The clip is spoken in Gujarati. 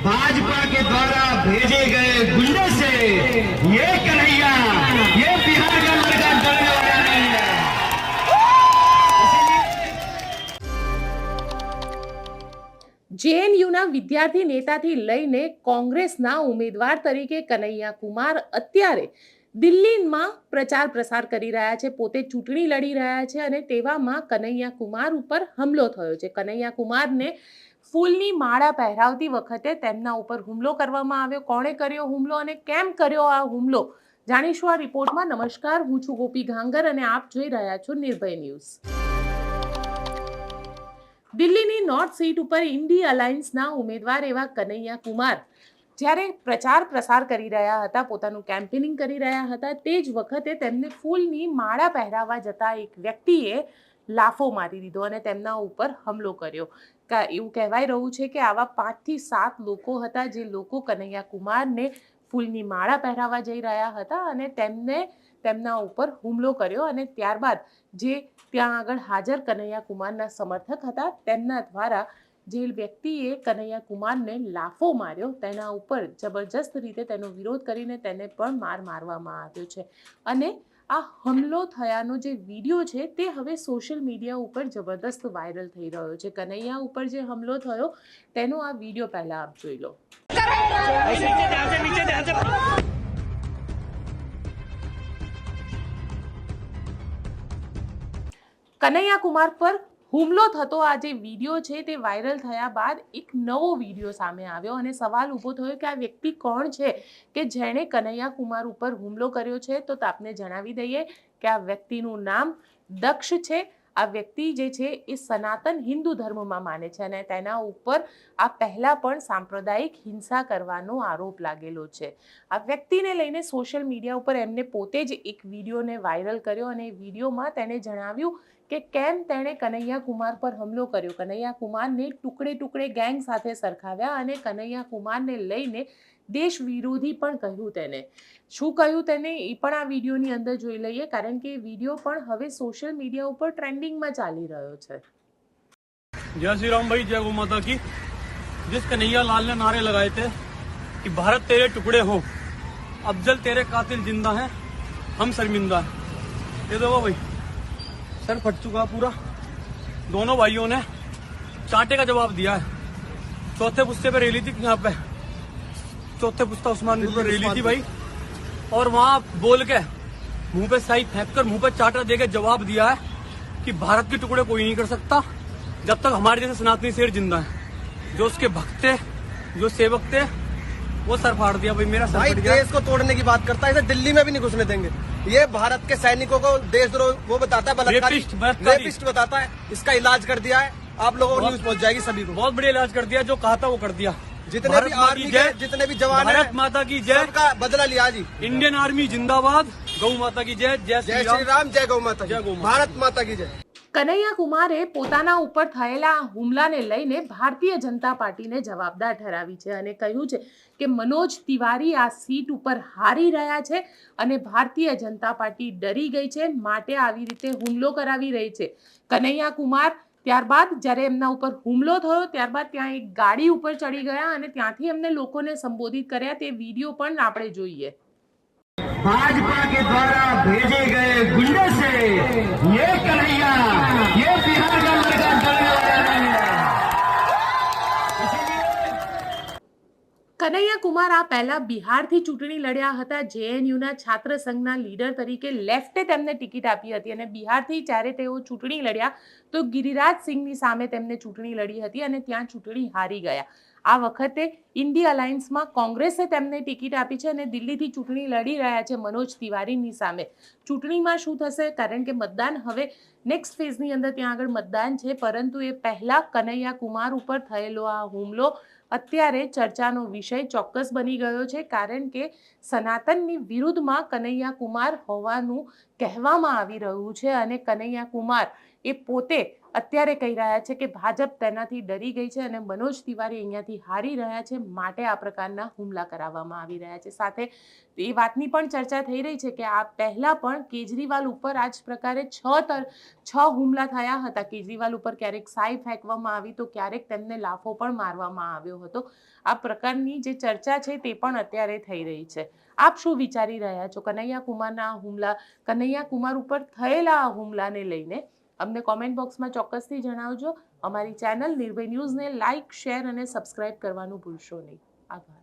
भाजपा के द्वारा भेजे गए गुंडे से ये कन्हैया ये बिहार का लड़का डरने वाला नहीं है જેએનયુના વિદ્યાર્થી નેતાથી લઈને કોંગ્રેસના ઉમેદવાર તરીકે કનૈયા કુમાર અત્યારે દિલ્હીમાં પ્રચાર પ્રસાર કરી રહ્યા છે પોતે ચૂંટણી લડી રહ્યા છે અને તેવામાં કનૈયા કુમાર ઉપર હુમલો થયો છે કનૈયા કુમારને ફૂલની માળા પહેરાવતી વખતે તેમના ઉપર હુમલો કરવામાં આવ્યો. કોણે કર્યો હુમલો અને કેમ કર્યો આ હુમલો? જાણીશું આ રિપોર્ટમાં. નમસ્કાર, હું છું ગોપી ઘાંગર અને આપ જોઈ રહ્યા છો નિર્ભય ન્યૂઝ. દિલ્હીની નોર્થ સીટ ઉપર ઇન્ડી અલાયન્સના ઉમેદવાર એવા કનૈયા કુમાર જ્યારે પ્રચાર પ્રસાર કરી રહ્યા હતા, પોતાનું કેમ્પેનિંગ કરી રહ્યા હતા, તે જ વખતે તેમને ફૂલની માળા પહેરાવવા જતા એક વ્યક્તિએ લાફો મારી દીધો અને તેમના ઉપર હુમલો કર્યો. એવું કહેવાય રહ્યું છે કે આવા પાંચથી સાત લોકો હતા જે લોકો કનૈયા કુમારને ફૂલની માળા પહેરાવવા જઈ રહ્યા હતા અને તેમને તેમના ઉપર હુમલો કર્યો અને ત્યારબાદ જે ત્યાં આગળ હાજર કનૈયા કુમારના સમર્થક હતા, તેમના દ્વારા જે વ્યક્તિએ કનૈયા કુમારને લાફો માર્યો, તેના ઉપર જબરજસ્ત રીતે તેનો વિરોધ કરીને તેને પણ માર મારવામાં આવ્યો છે. અને આ હુમલો થયાનો જે વીડિયો છે તે હવે સોશિયલ મીડિયા ઉપર જબરદસ્ત વાયરલ થઈ રહ્યો છે. કનૈયા ઉપર જે હુમલો થયો, તેનો આ વીડિયો પહેલા આપ જોઈ લો. કનૈયા કુમાર પર હુમલો થતો આ જે વીડિયો છે તે વાયરલ થયા બાદ એક નવો વીડિયો સામે આવ્યો અને સવાલ ઊભો થયો કે આ વ્યક્તિ કોણ છે? કે જેણે કનૈયા કુમાર ઉપર હુમલો કર્યો છે? તો આપને જણાવી દઈએ કે આ વ્યક્તિનું નામ દક્ષ છે. આ વ્યક્તિ જે છે એ સનાતન હિન્દુ ધર્મમાં માને છે અને તેના ઉપર આ પહેલાં પણ સાંપ્રદાયિક હિંસા કરવાનો આરોપ લાગેલો છે. આ વ્યક્તિને લઈને સોશિયલ મીડિયા ઉપર એમને પોતે જ એક વિડીયોને વાયરલ કર્યો અને એ વિડીયોમાં તેણે જણાવ્યું કે કેમ તેણે કનૈયા કુમાર પર હુમલો કર્યો. કનૈયા કુમારને ટુકડે ટુકડે ગેંગ સાથે સરખાવ્યા અને કનૈયા કુમારને લઈને દેશ વિરોધી પણ કહ્યું તેને શું કહ્યું તેને એ પણ આ વિડીયોની અંદર જોઈ લઈએ કારણ કે એ વિડીયો પણ હવે સોશિયલ મીડિયા ઉપર ટ્રેન્ડિંગમાં ચાલી રહ્યો છે जय श्री राम भाई जय गौ माता की जिस कन्हैया लाल ने नारे लगाए थे कि भारत तेरे टुकड़े हो अफजल तेरे कातिल जिंदा हैं हम शर्मिंदा हैं ये देखो भाई सर फट चुका पूरा दोनों भाइयों ने चांटे का जवाब दिया है चौथे पुस्ते पे रेली थी यहाँ पे चौथे पुस्ता उस्मानपुर पे रेली थी भाई। और वहाँ बोल के मुँह पे साई फेंक कर मुँह पे चाटा दे के जवाब दिया है कि भारत के टुकड़े कोई नहीं कर सकता जब तक हमारे जैसे सनातनी शेर ज़िंदा है। जो उसके भक्त थे जो सेवक थे वो सर फाड़ दिया भाई मेरा सर भाई गया। देश को तोड़ने की बात करता है इसे दिल्ली में भी नहीं घुसने देंगे। ये भारत के सैनिकों को देशद्रोह वो बताता है रेपिस्ट, रेपिस्ट बताता है इसका इलाज कर दिया है। आप लोगों को न्यूज़ पहुँच जाएगी सभी को। बहुत बढ़िया इलाज कर दिया जो कहा था वो कर दिया। जितने भारत भी माँ आर्मी की के जय जितने भी जवान हैं, भारत माता की जय सबका बदला लिया जी इंडियन आर्मी जिंदाबाद गौ माता की जय जय जय श्री श्री राम राम जय गौ माता जय गौ की माता। भारत माता की जय કનૈયા કુમારે પોતાના ઉપર થયેલા આ હુમલાને લઈને ભારતીય જનતા પાર્ટીને જવાબદાર ઠરાવી છે અને કહ્યું છે કે મનોજ તિવારી આ સીટ ઉપર હારી રહ્યા છે અને ભારતીય જનતા પાર્ટી ડરી ગઈ છે માટે આવી રીતે હુમલો કરાવી રહી છે કનૈયા કુમાર ત્યારબાદ જ્યારે એમના ઉપર હુમલો થયો, ત્યારબાદ ત્યાં એક ગાડી ઉપર ચડી ગયા અને ત્યાંથી એમને લોકોને સંબોધિત કર્યા. તે વીડિયો પણ આપણે જોઈએ. ભાજપા કે દ્વારા ભેજે ગયે ગુંડે સે? યે કન્હૈયા યે કનૈયા કુમાર આ પહેલા બિહારથી ચૂંટણી લડ્યા હતા. જેએનયુના છાત્ર સંઘના લીડર તરીકે લેફ્ટે તેમને ટિકિટ આપી હતી અને બિહારથી જ્યારે તેઓ ચૂંટણી લડ્યા તો ગિરિરાજ સિંહની સામે તેમને ચૂંટણી લડી હતી અને ત્યાં ચૂંટણી હારી ગયા. આ વખતે ઇન્ડી અલાયન્સમાં કોંગ્રેસે તેમને ટિકિટ આપી છે અને દિલ્હીથી ચૂંટણી લડી રહ્યા છે મનોજ તિવારીની સામે. ચૂંટણીમાં શું થશે? કારણ કે મતદાન હવે નેક્સ્ટ ફેઝની અંદર ત્યાં આગળ મતદાન છે. પરંતુ એ પહેલાં કનૈયા કુમાર ઉપર થયેલો આ હુમલો અત્યારે ચર્ચાનો વિષય ચોક્કસ બની ગયો છે, કારણ કે સનાતનની વિરુદ્ધમાં કનૈયા કુમાર હોવાનું કહેવામાં આવી રહ્યું છે અને કનૈયા કુમાર એ પોતે અત્યારે કહી રહ્યા છે કે ભાજપ તેનાથી ડરી ગઈ છે અને મનોજ તિવારી અહીંયાથી હારી રહ્યા છે, માટે આ પ્રકારના હુમલા કરાવવામાં આવી રહ્યા છે. સાથે એ વાતની પણ ચર્ચા થઈ રહી છે કે આ પહેલાં પણ કેજરીવાલ ઉપર આ જ પ્રકારે છ તર, છ હુમલા થયા હતા. કેજરીવાલ ઉપર ક્યારેક સાઈ ફેંકવામાં આવી તો ક્યારેક તેમને લાફો પણ મારવામાં આવ્યો હતો. આ પ્રકારની જે ચર્ચા છે તે પણ અત્યારે થઈ રહી છે. આપ શું વિચારી રહ્યા છો? કનૈયા કુમારના હુમલા કનૈયા કુમાર ઉપર થયેલા આ હુમલાને લઈને અમને કોમેન્ટ બોક્સમાં ચોક્કસથી જણાવજો. અમારી ચેનલ નિર્ભય ન્યૂઝને લાઇક શેર અને સબસ્ક્રાઇબ કરવાનું ભૂલશો નહીં. આભાર.